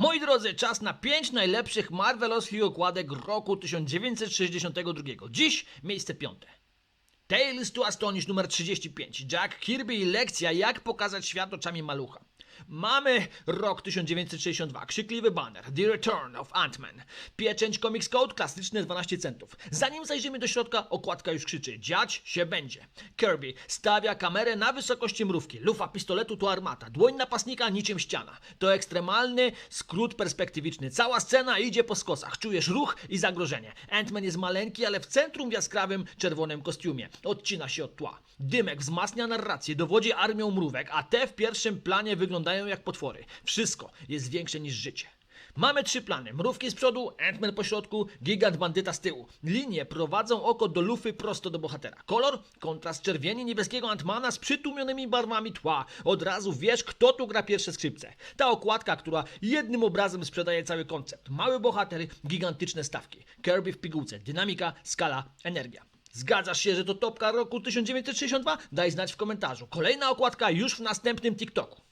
Moi drodzy, czas na 5 najlepszych marvelowskich okładek roku 1962. Dziś miejsce piąte. Tales to Astonish numer 35. Jack Kirby i lekcja jak pokazać świat oczami malucha. Mamy rok 1962, krzykliwy banner, The Return of Ant-Man. Pieczęć Comics Code, klasyczne 12 centów. Zanim zajrzymy do środka, okładka już krzyczy, dziać się będzie. Kirby stawia kamerę na wysokości mrówki, lufa pistoletu to armata, dłoń napastnika niczym ściana. To ekstremalny skrót perspektywiczny. Cała scena idzie po skosach, czujesz ruch i zagrożenie. Ant-Man jest maleńki, ale w centrum w jaskrawym czerwonym kostiumie. Odcina się od tła. Dymek wzmacnia narrację, dowodzi armią mrówek, a te w pierwszym planie wyglądają jak potwory. Wszystko jest większe niż życie. Mamy trzy plany. Mrówki z przodu, Ant-Man po środku, gigant bandyta z tyłu. Linie prowadzą oko do lufy prosto do bohatera. Kolor? Kontrast czerwieni niebieskiego Antmana z przytłumionymi barwami tła. Od razu wiesz, kto tu gra pierwsze skrzypce. Ta okładka, która jednym obrazem sprzedaje cały koncept. Mały bohater, gigantyczne stawki. Kirby w pigułce, dynamika, skala, energia. Zgadzasz się, że to topka roku 1962? Daj znać w komentarzu. Kolejna okładka już w następnym TikToku.